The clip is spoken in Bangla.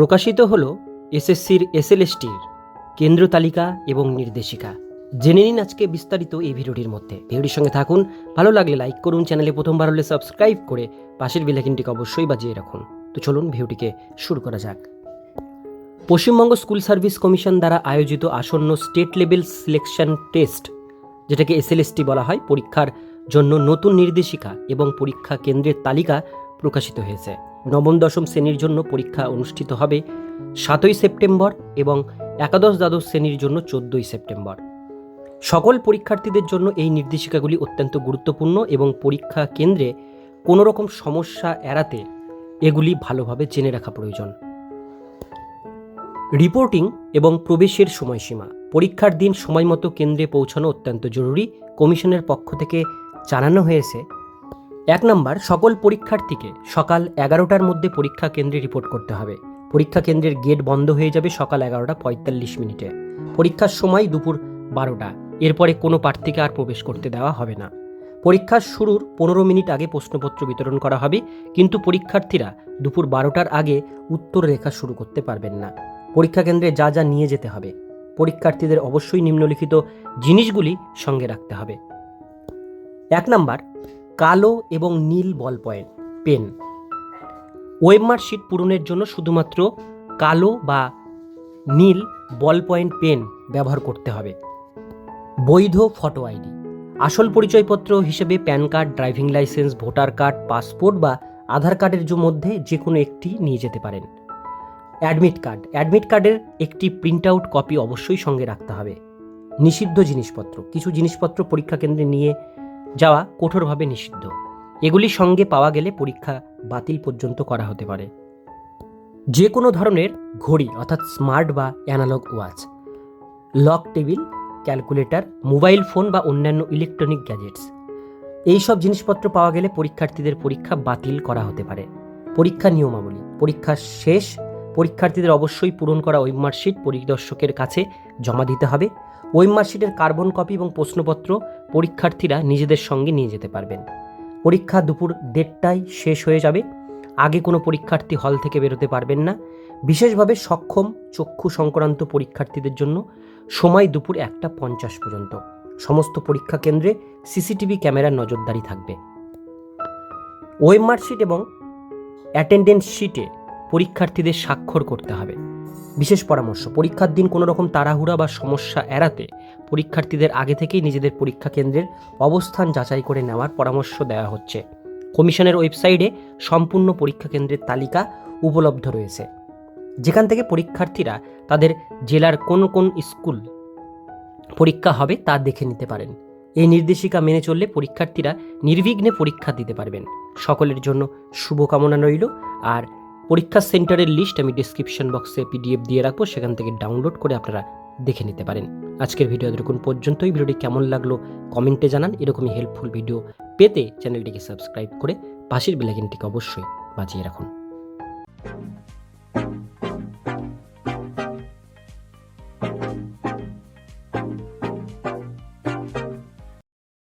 প্রকাশিত হল এসএসসির এসএলএসটির কেন্দ্র তালিকা এবং নির্দেশিকা। জেনে নিন আজকে বিস্তারিত এই ভিডিওটির মধ্যে। ভিডিওটির সঙ্গে থাকুন, ভালো লাগলে লাইক করুন, চ্যানেলে প্রথমবার হলে সাবস্ক্রাইব করে পাশের বেলাইকিনটিকে অবশ্যই বাজিয়ে রাখুন। তো চলুন ভিডিওটিকে শুরু করা যাক। পশ্চিমবঙ্গ স্কুল সার্ভিস কমিশন দ্বারা আয়োজিত আসন্ন স্টেট লেভেল সিলেকশন টেস্ট, যেটাকে এসএলএসটি বলা হয়, পরীক্ষার জন্য নতুন নির্দেশিকা এবং পরীক্ষা কেন্দ্রের তালিকা প্রকাশিত হয়েছে। নবম, দশম শ্রেণির জন্য পরীক্ষা অনুষ্ঠিত হবে সাতই সেপ্টেম্বর এবং একাদশ, দ্বাদশ শ্রেণির জন্য চোদ্দই সেপ্টেম্বর। সকল পরীক্ষার্থীদের জন্য এই নির্দেশিকাগুলি অত্যন্ত গুরুত্বপূর্ণ এবং পরীক্ষা কেন্দ্রে কোনো রকম সমস্যা এড়াতে এগুলি ভালোভাবে জেনে রাখা প্রয়োজন। রিপোর্টিং এবং প্রবেশের সময়সীমা। পরীক্ষার দিন সময়মতো কেন্দ্রে পৌঁছানো অত্যন্ত জরুরি। কমিশনের পক্ষ থেকে জানানো হয়েছে এক নম্বর, সকল পরীক্ষার্থীকে সকাল এগারোটার মধ্যে পরীক্ষা কেন্দ্রে রিপোর্ট করতে হবে। পরীক্ষা কেন্দ্রের গেট বন্ধ হয়ে যাবে সকাল এগারোটা পঁয়তাল্লিশ মিনিটে। পরীক্ষার সময় দুপুর বারোটা। এরপরে কোনো প্রার্থীকে আর প্রবেশ করতে দেওয়া হবে না। পরীক্ষার শুরুর পনেরো মিনিট আগে প্রশ্নপত্র বিতরণ করা হবে, কিন্তু পরীক্ষার্থীরা দুপুর বারোটার আগে উত্তর রেখা শুরু করতে পারবেন না। পরীক্ষা কেন্দ্রে যা যা নিয়ে যেতে হবে। পরীক্ষার্থীদের অবশ্যই নিম্নলিখিত জিনিসগুলি সঙ্গে রাখতে হবে। এক নাম্বার কালো এবং নীল বল পয়েন্ট, পেন। ওয়েবমার শিট পূরণের জন্য শুধুমাত্র কালো বা নীল বল পয়েন্ট, পেন ব্যবহার করতে হবে। বৈধ ফটো আইডি। আসল পরিচয়পত্র হিসেবে PAN card, driving licence, voter card, passport বা আধার কার্ডের মধ্যে যে কোনো একটি নিয়ে যেতে পারেন। Admit card. অ্যাডমিট কার্ডের একটি প্রিন্ট আউট কপি অবশ্যই সঙ্গে রাখতে হবে। নিষিদ্ধ জিনিসপত্র। কিছু জিনিসপত্র পরীক্ষা কেন্দ্রে নিয়ে যাওয়া কঠোরভাবে নিষিদ্ধ। এগুলি সঙ্গে পাওয়া গেলে পরীক্ষা বাতিল পর্যন্ত করা হতে পারে। যে কোনো ধরনের ঘড়ি, অর্থাৎ স্মার্ট বা analogue watch, log table, calculator, mobile phone বা অন্যান্য ইলেকট্রনিক গ্যাজেটস এই সব জিনিসপত্র পাওয়া গেলে পরীক্ষার্থীদের পরীক্ষা বাতিল করা হতে পারে। পরীক্ষা নিয়মাবলী, পরীক্ষা শেষ, পরীক্ষার্থীদের অবশ্যই পূরণ করা ওয়েব মার্কশিট পরিদর্শকের কাছে জমা দিতে হবে। ওয়েব মার্কশিটের কার্বন কপি এবং প্রশ্নপত্র পরীক্ষার্থীরা নিজেদের সঙ্গে নিয়ে যেতে পারবেন। পরীক্ষা দুপুর দেড়টায় শেষ হয়ে যাবে। আগে কোনো পরীক্ষার্থী হল থেকে বেরোতে পারবেন না। বিশেষভাবে সক্ষম চক্ষু সংক্রান্ত পরীক্ষার্থীদের জন্য সময় দুপুর একটা পঞ্চাশ পর্যন্ত। সমস্ত পরীক্ষা কেন্দ্রে সিসিটিভি ক্যামেরার নজরদারি থাকবে। ওয়েব মার্কশিট এবং অ্যাটেন্ডেন্স শিটে পরীক্ষার্থীদের স্বাক্ষর করতে হবে। বিশেষ পরামর্শ, পরীক্ষার দিন কোনো রকম তাড়াহুড়া বা সমস্যা এড়াতে পরীক্ষার্থীদের আগে থেকেই নিজেদের পরীক্ষা কেন্দ্রের অবস্থান যাচাই করে নেওয়ার পরামর্শ দেওয়া হচ্ছে। কমিশনের ওয়েবসাইটে সম্পূর্ণ পরীক্ষা কেন্দ্রের তালিকা উপলব্ধ রয়েছে। যেখান থেকে পরীক্ষার্থীরা তাদের জেলার কোন কোন স্কুল পরীক্ষা হবে তা দেখে নিতে পারেন। এই নির্দেশিকা মেনে চললে পরীক্ষার্থীরা নির্বিঘ্নে পরীক্ষা দিতে পারবেন। সকলের জন্য শুভকামনা রইল, আর পরীক্ষা সেন্টারের লিস্ট আমি ডিসক্রিপশন বক্সে পিডিএফ দিয়ে রাখব, সেখান থেকে ডাউনলোড করে আপনারা দেখে নিতে পারেন। আজকের ভিডিও এরকম পর্যন্তই। ভিডিওটি কেমন লাগল কমেন্টে জানান। এরকমই হেল্পফুল ভিডিও পেতে চ্যানেলটিকে সাবস্ক্রাইব করে পাশের বেলাইকিনটিকে অবশ্যই বাজিয়ে রাখুন।